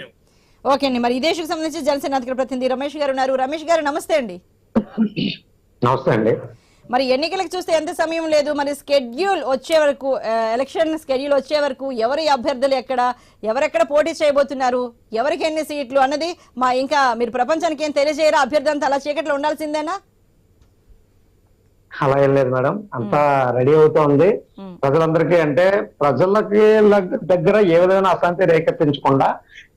మేము. ఓకే అండి మరి ఇదే ఇష్యూకి సంబంధించి జనసేన అధికార ప్రతినిధి రమేష్ గారు ఉన్నారు. రమేష్ గారు నమస్తే అండి. నమస్తే అండి. మరి ఎన్నికలకు చూస్తే ఎంత సమయం లేదు మరి స్కెడ్యూల్ వచ్చే వరకు ఎలక్షన్ స్కెడ్యూల్ వచ్చే వరకు ఎవరి అభ్యర్థులు ఎక్కడ ఎవరెక్కడ పోటీ చేయబోతున్నారు ఎవరికి ఎన్ని సీట్లు అన్నది మా ఇంకా మీరు ప్రపంచానికి ఏం తెలియజేయరా? అభ్యర్థి అంతా అలా చీకట్లో ఉండాల్సిందేనా? అలా ఏం లేదు మేడం. అంతా రెడీ అవుతోంది. ప్రజలందరికీ అంటే ప్రజలకి దగ్గర ఏ విధమైన అశాంతి రేకెత్తించకుండా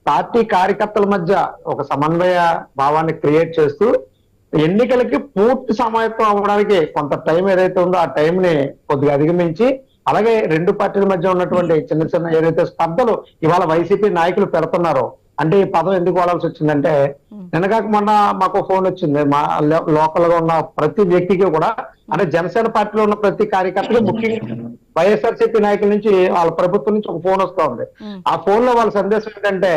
పార్టీ కార్యకర్తల మధ్య ఒక సమన్వయ భావాన్ని క్రియేట్ చేస్తూ ఎన్నికలకి పూర్తి సమాయత్తం అవ్వడానికి కొంత టైం ఏదైతే ఉందో ఆ టైం ని కొద్దిగా అధిగమించి అలాగే రెండు పార్టీల మధ్య ఉన్నటువంటి చిన్న చిన్న ఏదైతే స్పర్ధలు ఇవాళ వైసీపీ నాయకులు పెడుతున్నారో అంటే ఈ పదం ఎందుకు వాడాల్సి వచ్చిందంటే నిన్నగాక మొన్న మాకు ఫోన్ వచ్చింది. మా లోకల్గా ఉన్న ప్రతి వ్యక్తికి కూడా అంటే జనసేన పార్టీలో ఉన్న ప్రతి కార్యకర్తకి ముఖ్యంగా వైఎస్ఆర్సీపీ నాయకుల నుంచి వాళ్ళ ప్రభుత్వం నుంచి ఒక ఫోన్ వస్తా ఉంది. ఆ ఫోన్లో వాళ్ళ సందేశం ఏంటంటే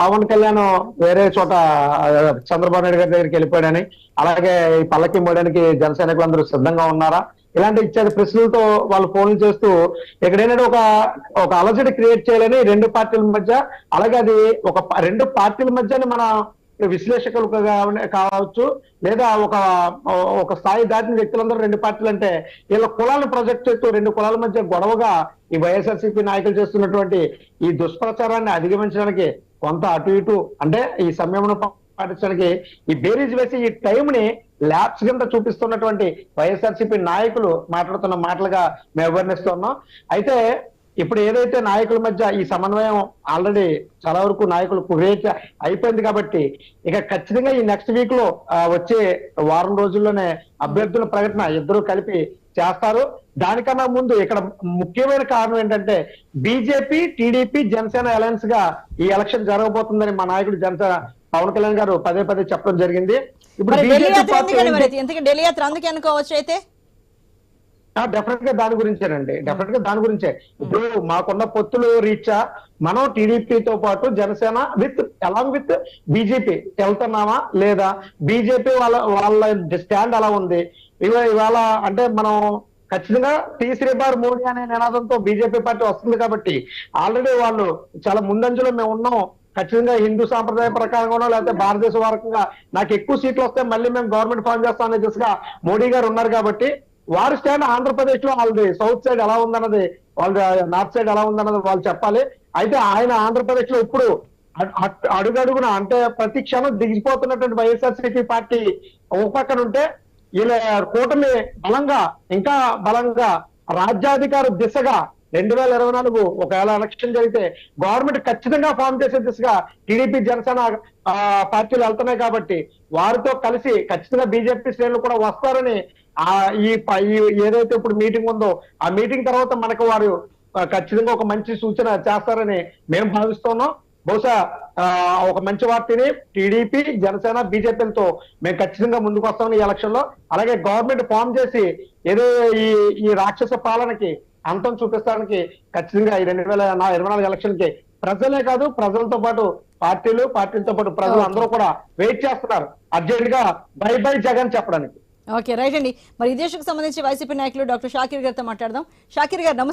పవన్ కళ్యాణ్ వేరే చోట చంద్రబాబు నాయుడు గారి దగ్గరికి వెళ్ళిపోయాడని అలాగే ఈ పల్లకి మోయడానికి జనసైనికులు అందరూ సిద్ధంగా ఉన్నారా ఇలాంటి ఇచ్చేది ప్రశ్నలతో వాళ్ళు ఫోన్లు చేస్తూ ఏంటంటే ఒక ఒక అలజడి క్రియేట్ చేయాలని రెండు పార్టీల మధ్య అలాగే అది ఒక రెండు పార్టీల మధ్యనే మన విశ్లేషకులు కావచ్చు లేదా ఒక ఒక స్థాయి దాటిన వ్యక్తులందరూ రెండు పార్టీలు అంటే వీళ్ళ కులాలను ప్రొజెక్ట్ చేస్తూ రెండు కులాల మధ్య గొడవగా ఈ వైఎస్ఆర్సీపీ నాయకులు చేస్తున్నటువంటి ఈ దుష్ప్రచారాన్ని అధిగమించడానికి కొంత అటు ఇటు అంటే ఈ సంయమనం పాటించడానికి ఈ బేరీజ్ వేసి ఈ టైం ని ల్యాబ్స్ కింద చూపిస్తున్నటువంటి వైఎస్ఆర్సీపీ నాయకులు మాట్లాడుతున్న మాటలుగా మేము అవేర్నెస్ ఉన్నాం. అయితే ఇప్పుడు ఏదైతే నాయకుల మధ్య ఈ సమన్వయం ఆల్రెడీ చాలా వరకు నాయకులు క్రియేట్ అయిపోయింది కాబట్టి ఇక ఖచ్చితంగా ఈ నెక్స్ట్ వీక్లో వచ్చే వారం రోజుల్లోనే అభ్యర్థుల ప్రకటన ఇద్దరు కలిపి చేస్తారు. దానికన్నా ముందు ఇక్కడ ముఖ్యమైన కారణం ఏంటంటే బీజేపీ టీడీపీ జనసేన అలయన్స్గా ఈ ఎలక్షన్ జరగబోతుందని మా నాయకుడు జనసేన పవన్ కళ్యాణ్ గారు పదే పదే చెప్పడం జరిగింది. ఇప్పుడు అందుకే అనుకోవచ్చు అయితే? డెఫినెట్గా దాని గురించేనండి. డెఫినెట్గా దాని గురించే. ఇప్పుడు మాకున్న పొత్తులు రీత్యా మనం టీడీపీతో పాటు Janasena with along with BJP వెళ్తున్నామా లేదా? బీజేపీ వాళ్ళ వాళ్ళ స్టాండ్ అలా ఉంది? ఇవాళ అంటే మనం ఖచ్చితంగా టీ శ్రీబార్ మోడీ అనే నినాదంతో బీజేపీ పార్టీ వస్తుంది కాబట్టి ఆల్రెడీ వాళ్ళు చాలా ముందంజలో మేము ఉన్నాం. ఖచ్చితంగా హిందూ సాంప్రదాయ ప్రకారంగానో లేకపోతే భారతదేశ వరకుగా నాకు ఎక్కువ సీట్లు వస్తే మళ్ళీ మేము గవర్నమెంట్ ఫామ్ చేస్తాం అనే దిశగా మోడీ గారు ఉన్నారు కాబట్టి వారి స్టాండ్ ఆంధ్రప్రదేశ్లో వాళ్ళది సౌత్ సైడ్ ఎలా ఉందన్నది వాళ్ళ నార్త్ సైడ్ ఎలా ఉందన్నది వాళ్ళు చెప్పాలి. అయితే ఆయన ఆంధ్రప్రదేశ్లో ఇప్పుడు అడుగడుగున అంటే ప్రతి క్షణం దిగిపోతున్నటువంటి వైఎస్ఆర్సీపీ పార్టీ ఒక పక్కన ఉంటే వీళ్ళ కూటమి బలంగా ఇంకా బలంగా రాజ్యాధికార దిశగా రెండు వేల ఇరవై నాలుగు ఒకవేళ ఎలక్షన్ జరిగితే గవర్నమెంట్ ఖచ్చితంగా ఫామ్ చేసే దిశగా టీడీపీ జనసేన పార్టీలు వెళ్తున్నాయి కాబట్టి వారితో కలిసి ఖచ్చితంగా బీజేపీ శ్రేణులు కూడా వస్తారని ఆ ఈ ప- ఈ ఏదైతే ఇప్పుడు మీటింగ్ ఉందో ఆ మీటింగ్ తర్వాత మనకు వారు ఖచ్చితంగా ఒక మంచి సూచన చేస్తారని మేము భావిస్తున్నాం. బహుశా ఒక మంచి వార్తని టీడీపీ జనసేన బీజేపీలతో మేము ఖచ్చితంగా ముందుకు వస్తామని ఈ ఎలక్షన్లో అలాగే గవర్నమెంట్ ఫామ్ చేసి ఏదో ఈ ఈ రాక్షస పాలనకి అంతం చూపిస్తానికి ఖచ్చితంగా ఈ రెండు వేల ఇరవై నాలుగు ఎలక్షన్కి ప్రజలే కాదు ప్రజలతో పాటు పార్టీలు పార్టీలతో పాటు ప్రజలు అందరూ కూడా వెయిట్ చేస్తున్నారు. అర్జెంట్గా బై బై జగన్ చెప్పడానికి. ఓకే రైట్ అండి. మరి ఇదే ఇష్యూకి సంబంధించి వైసీపీ నాయకులు డాక్టర్ షాకీర్ గారితో మాట్లాడదాం. షాకీర్ గారు నమస్తే.